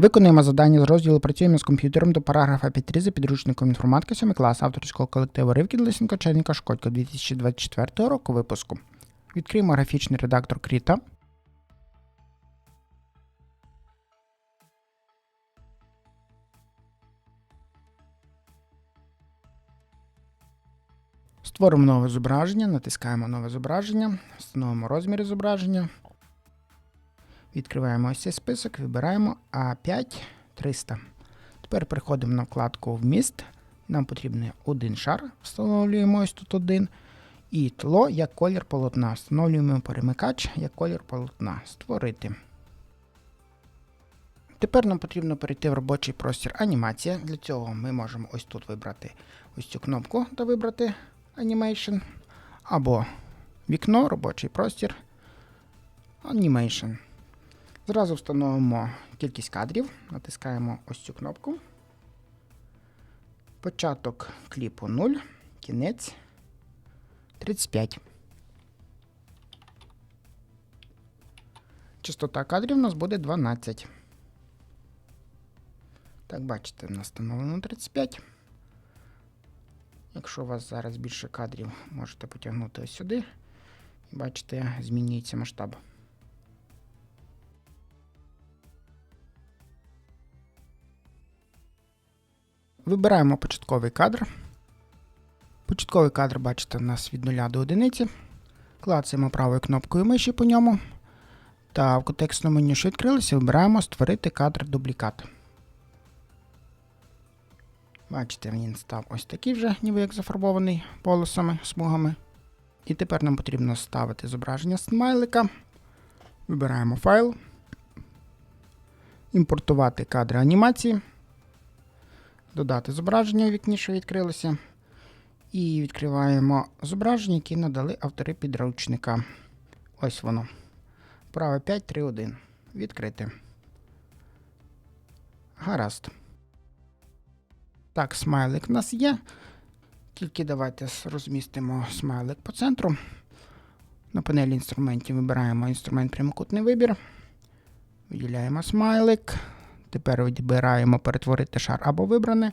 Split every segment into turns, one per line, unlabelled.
Виконуємо завдання з розділу Працюємо з комп'ютером до параграфа 5.3 за підручником інформатика 7 клас авторського колективу Ривки Лисенко Черніка Шкодько 2024 року випуску. Відкриємо графічний редактор Кріта. Створимо нове зображення, натискаємо нове зображення, встановимо розміри зображення. Відкриваємо ось цей список, вибираємо А5 300. Тепер переходимо на вкладку Вміст. Нам потрібен один шар, встановлюємо ось тут один. І тло як колір полотна. Встановлюємо перемикач як колір полотна. Створити. Тепер нам потрібно перейти в робочий простір анімація. Для цього ми можемо ось тут вибрати ось цю кнопку та вибрати Animation. Або вікно, робочий простір. Animation. Зразу встановимо кількість кадрів, натискаємо ось цю кнопку. Початок кліпу 0, кінець 35. Частота кадрів у нас буде 12. Так, бачите, в нас встановлено 35. Якщо у вас зараз більше кадрів, можете потягнути ось сюди. Бачите, змінюється масштаб. Вибираємо початковий кадр. Початковий кадр, бачите, у нас від 0 до 1. Клацаємо правою кнопкою миші по ньому. Та в контекстному меню, що відкрилося, вибираємо Створити кадр дублікат. Бачите, він став ось такий вже, ніби як зафарбований полосами, смугами. І тепер нам потрібно ставити зображення смайлика. Вибираємо файл. Імпортувати кадри анімації. Додати зображення у вікні, що відкрилося. І відкриваємо зображення, які надали автори підручника. Ось воно. Право 5, 3, 1. Відкрити. Гаразд. Так, смайлик в нас є. Тільки давайте розмістимо смайлик по центру. На панелі інструментів вибираємо інструмент прямокутний вибір. Виділяємо смайлик. Тепер вибираємо перетворити шар або вибране.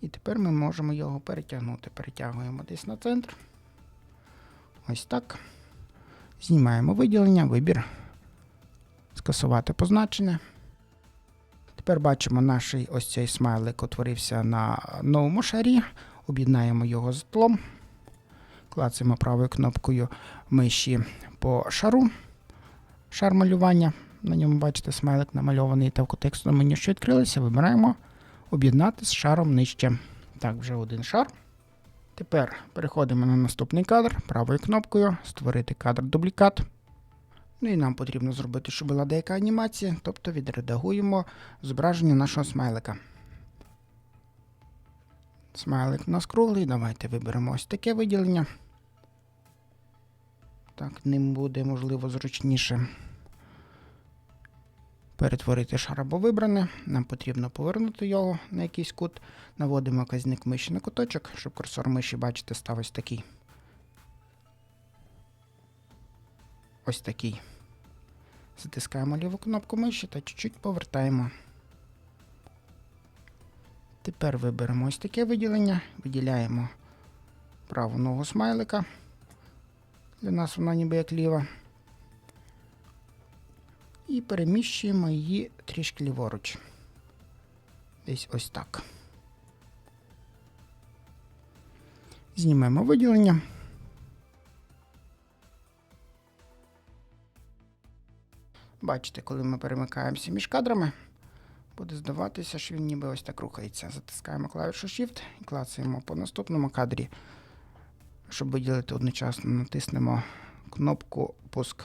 І тепер ми можемо його перетягнути. Перетягуємо десь на центр. Ось так. Знімаємо виділення, вибір. Скасувати позначення. Тепер бачимо, наш ось цей смайлик утворився на новому шарі. Об'єднаємо його з тлом. Клацаємо правою кнопкою миші по шару. Шар малювання. На ньому бачите смайлик намальований та в контекстному меню, що відкрилося, вибираємо об'єднати з шаром нижче. Так, вже один шар. Тепер переходимо на наступний кадр правою кнопкою Створити кадр дублікат. Ну і нам потрібно зробити, щоб була деяка анімація, тобто відредагуємо зображення нашого смайлика. Смайлик у нас круглий. Давайте виберемо ось таке виділення. Так, ним буде, можливо, зручніше перетворити шар або вибране. Нам потрібно повернути його на якийсь кут. Наводимо казник миші на куточок, щоб курсор миші, бачите, став ось такий. Ось такий. Затискаємо ліву кнопку миші та чуть-чуть повертаємо. Тепер виберемо ось таке виділення, виділяємо праву ногу смайлика. Для нас вона ніби як ліва. І переміщуємо її трішки ліворуч. Десь ось так. Знімемо виділення. Бачите, коли ми перемикаємося між кадрами, буде здаватися, що він ніби ось так рухається. Затискаємо клавішу Shift і клацаємо по наступному кадрі. Щоб виділити одночасно, натиснемо кнопку Пуск.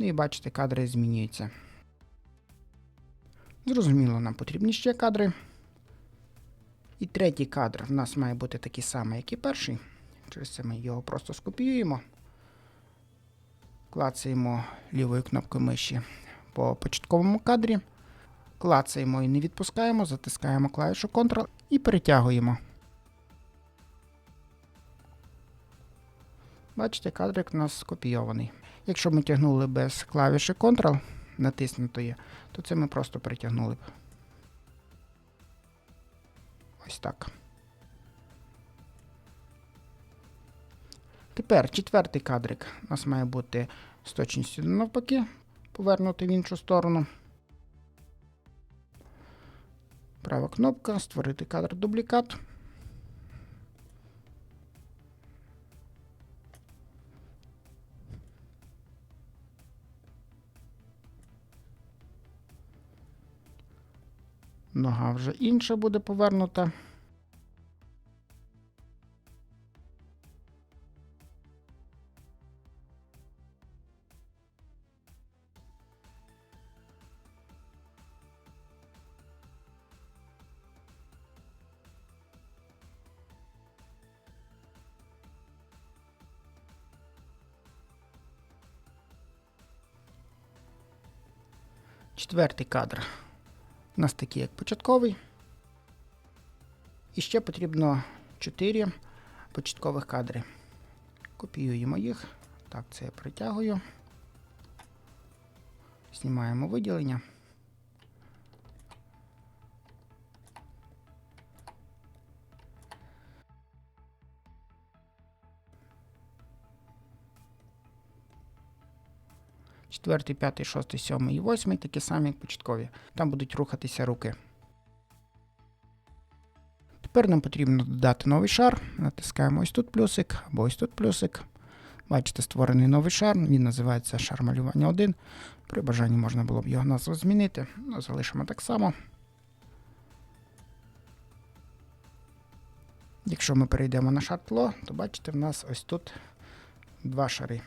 Ну і бачите, кадри змінюються. Зрозуміло, нам потрібні ще кадри. І третій кадр в нас має бути такий самий, як і перший. Через це ми його просто скопіюємо. Клацаємо лівою кнопкою миші по початковому кадрі. Клацаємо і не відпускаємо, затискаємо клавішу Ctrl і перетягуємо. Бачите, кадрик у нас скопійований. Якщо ми тягнули без клавіші Ctrl, натиснуто є, то це ми просто притягнули б. Ось так. Тепер четвертий кадрик у нас має бути з точністю навпаки, повернути в іншу сторону. Права кнопка, створити кадр дублікат. Нога вже інша буде повернута. Четвертий кадр у нас такий як початковий. І ще потрібно 4 початкових кадри. Копіюємо їх. Так, це я притягую. Знімаємо виділення. Четвертий, п'ятий, шостий, сьомий і восьмий такі самі, як початкові. Там будуть рухатися руки. Тепер нам потрібно додати новий шар. Натискаємо ось тут плюсик або ось тут плюсик. Бачите, створений новий шар, він називається шар малювання 1. При бажанні можна було б його назву змінити. Ну, залишимо так само. Якщо ми перейдемо на шар тло, то бачите, в нас ось тут два шари.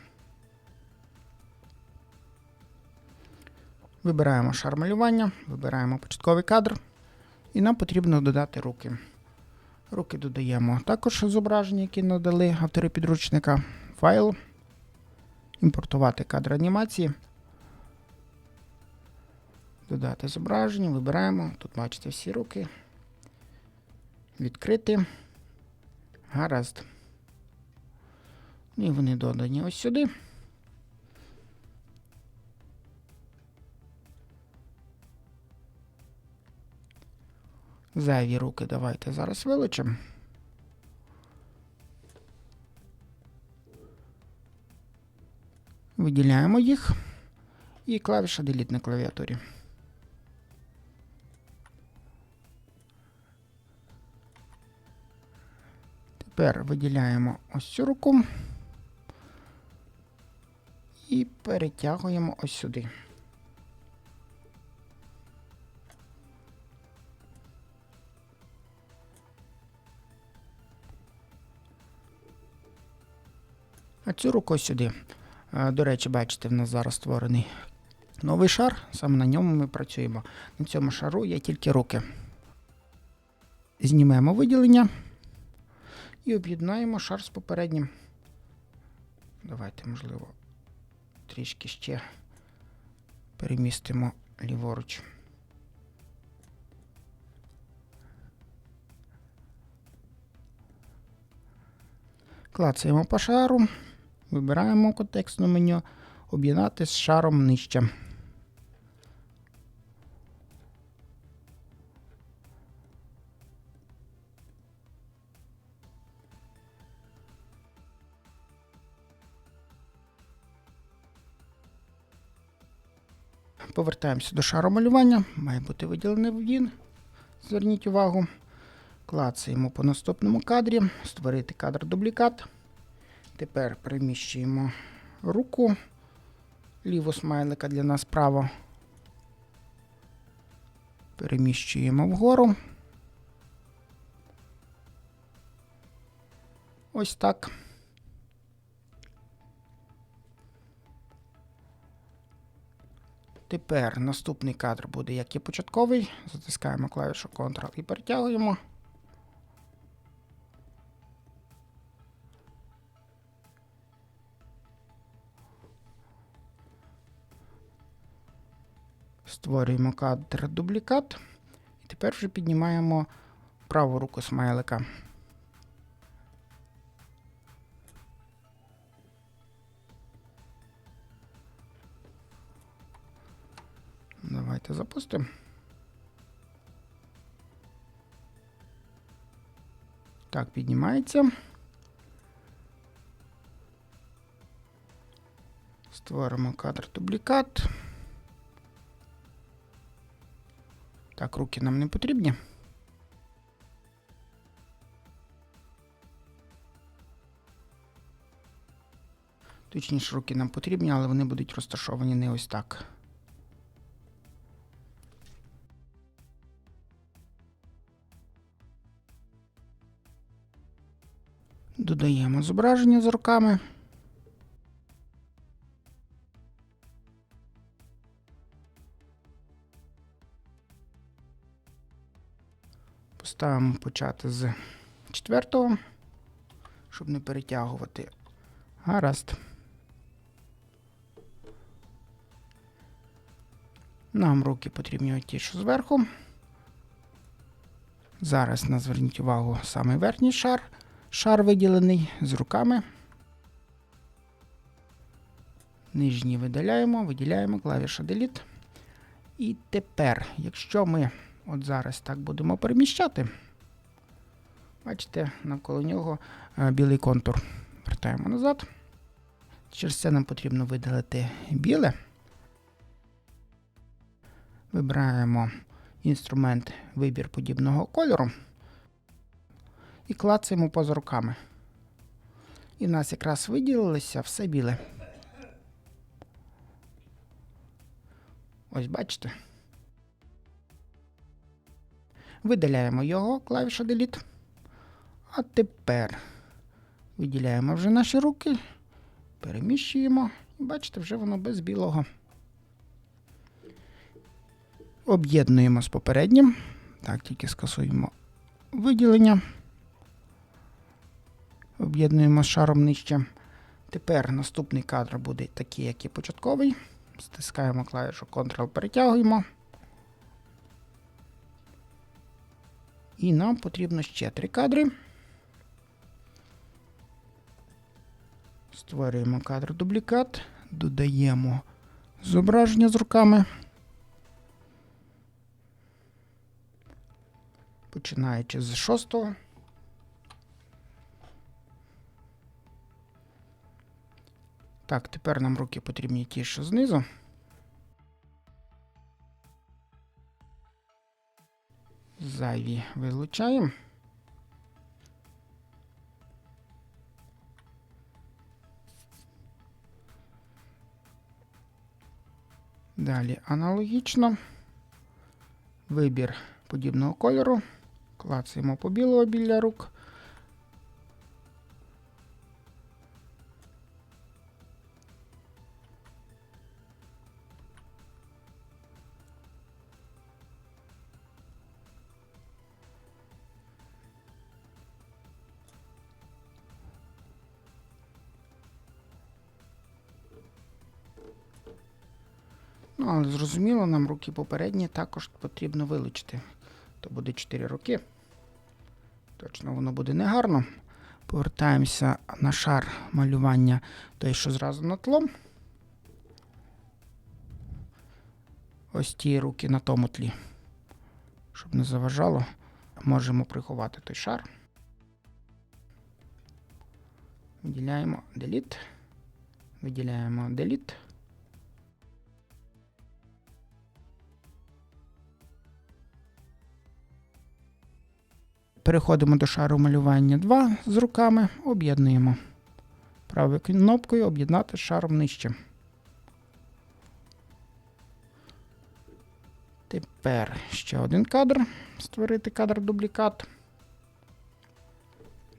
Вибираємо шар малювання, вибираємо початковий кадр, і нам потрібно додати руки. Руки додаємо також зображення, які надали автори підручника, файл, імпортувати кадр анімації. Додати зображення, вибираємо. Тут бачите всі руки. Відкрити. Гаразд. І вони додані ось сюди. Зайві руки давайте зараз вилучимо. Виділяємо їх і клавіша Delete на клавіатурі. Тепер виділяємо ось цю руку і перетягуємо ось сюди. А цю руку сюди. Е, До речі, бачите, в нас зараз створений новий шар. Саме на ньому ми працюємо. На цьому шару є тільки руки. Знімемо виділення і об'єднаємо шар з попереднім. Давайте, можливо, трішки ще перемістимо ліворуч. Клацаємо по шару. Вибираємо контекстне меню, об'єднати з шаром нижче. Повертаємося до шару малювання. Має бути виділений він. Зверніть увагу. Клацаємо по наступному кадрі, створити кадр дублікат. Тепер переміщуємо руку. Ліву смайлика для нас право. Переміщуємо вгору. Ось так. Тепер наступний кадр буде як і початковий. Затискаємо клавішу Ctrl і перетягуємо. Створюємо кадр дублікат. І тепер вже піднімаємо праву руку смайлика. Давайте запустимо. Так, піднімається. Створимо кадр дублікат. Так, руки нам не потрібні. Точніше, руки нам потрібні, але вони будуть розташовані не ось так. Додаємо зображення з руками. Поставимо почати з четвертого, щоб не перетягувати. Гаразд. Нам руки потрібні ті, що зверху. Зараз на зверніть увагу саме верхній шар. Шар виділений з руками. Нижній видаляємо, виділяємо клавіша Delete. І тепер, якщо ми от зараз так будемо переміщати, бачите, навколо нього е, білий контур. Вертаємо назад. Через це нам потрібно видалити біле. Вибираємо інструмент вибір подібного кольору і клацаємо поза руками. І в нас якраз виділилося все біле. Ось бачите. Видаляємо його, клавіша Delete. А тепер виділяємо вже наші руки, переміщуємо, і бачите, вже воно без білого. Об'єднуємо з попереднім. Так, тільки скасуємо виділення. Об'єднуємо з шаром нижче. Тепер наступний кадр буде такий, як і початковий. Стискаємо клавішу Ctrl, перетягуємо. І нам потрібно ще три кадри. Створюємо кадр дублікат, додаємо зображення з руками. Починаючи з шостого. Так, тепер нам руки потрібні ті, що знизу. Зайві вилучаємо. Далі аналогічно. Вибір подібного кольору. Клацаємо по білого біля рук. Ну, але зрозуміло, нам руки попередні також потрібно вилучити. То буде 4 роки. Точно воно буде негарно. Повертаємося на шар малювання той, що зразу на тлом. Ось ті руки на тому тлі. Щоб не заважало, можемо приховати той шар. Виділяємо Delete. Виділяємо Delete. Переходимо до шару малювання 2 з руками, об'єднуємо. Правою кнопкою об'єднати з шаром нижче. Тепер ще один кадр. Створити кадр дублікат.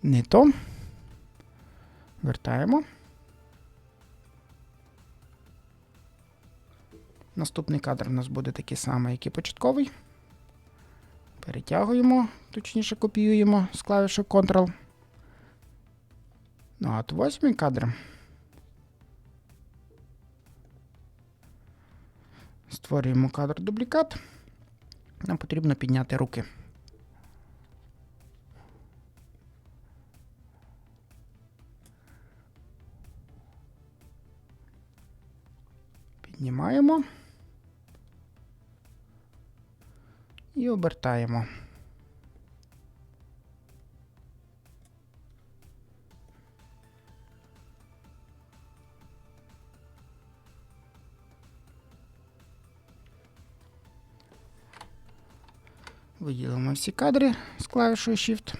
Не то. Вертаємо. Наступний кадр у нас буде такий самий, як і початковий. Перетягуємо, точніше копіюємо з клавіші Ctrl. Ну, а от восьмий кадр. Створюємо кадр дублікат. Нам потрібно підняти руки. Піднімаємо. І обертаємо. Виділимо всі кадри з клавішою Shift.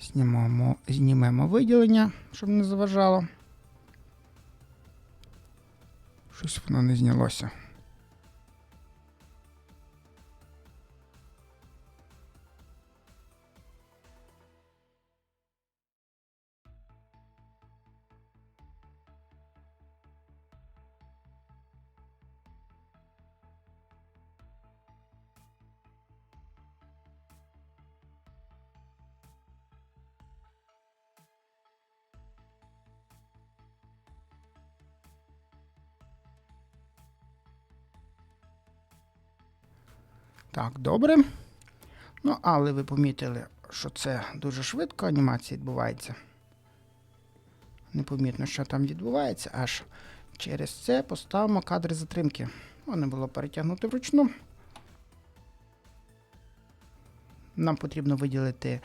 Знімемо, знімемо виділення, щоб не заважало. Щось воно не знялося. Так, добре. Ну, але ви помітили, що це дуже швидко анімація відбувається. Непомітно, що там відбувається, аж через це поставимо кадри затримки. Вони було перетягнути вручну. Нам потрібно виділити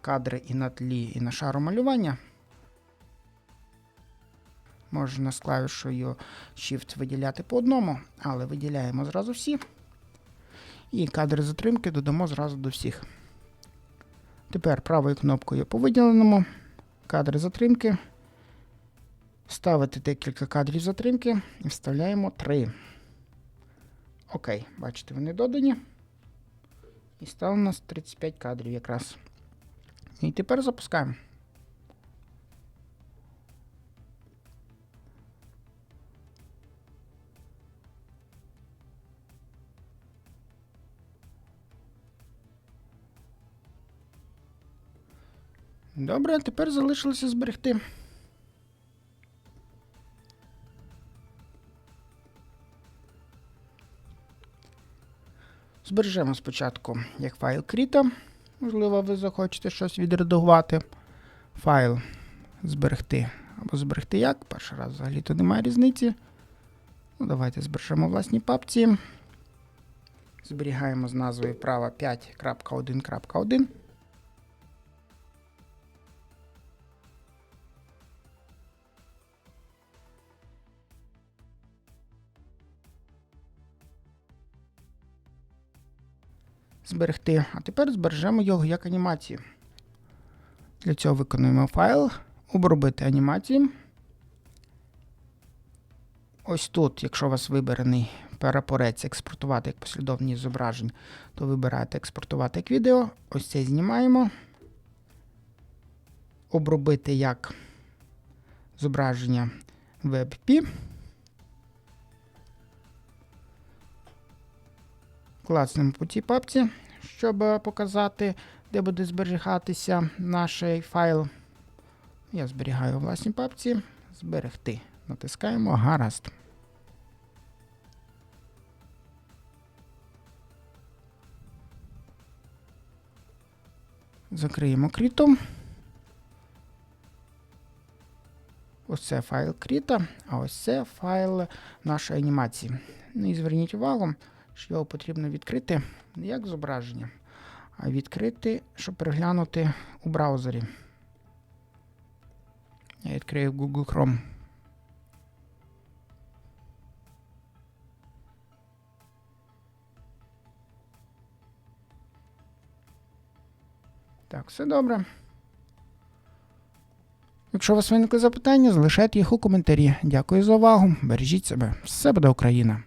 кадри і на тлі, і на шару малювання. Можна з клавішою Shift виділяти по одному, але виділяємо зразу всі. І кадри затримки додамо зразу до всіх. Тепер правою кнопкою по виділеному кадри затримки. Ставити декілька кадрів затримки і вставляємо 3. Окей, бачите, вони додані. І стало у нас 35 кадрів якраз. І тепер запускаємо. Добре, тепер залишилося зберегти. Збережемо спочатку як файл Кріта. Можливо, ви захочете щось відредагувати. Файл зберегти або зберегти як. Перший раз взагалі то немає різниці. Ну, Давайте збережемо в власній папці. Зберігаємо з назвою права 5.1.1. зберегти. А тепер збережемо його як анімацію. Для цього виконуємо файл, обробити анімації. Ось тут, якщо у вас вибраний перапорець експортувати як послідовність зображень, то вибираєте експортувати як відео. Ось це знімаємо. Обробити як зображення WebP. Класнемо по цій папці, щоб показати, де буде зберігатися наш файл. Я зберігаю у власній папці. Зберегти. Натискаємо гаразд. Закриємо крітом. Ось це файл кріта, а ось це файл нашої анімації. Ну і зверніть увагу що його потрібно відкрити не як зображення, а відкрити, щоб переглянути у браузері. Я відкрию Google Chrome. Так, все добре. Якщо у вас виникли запитання, залишайте їх у коментарі. Дякую за увагу. Бережіть себе. Все буде Україна!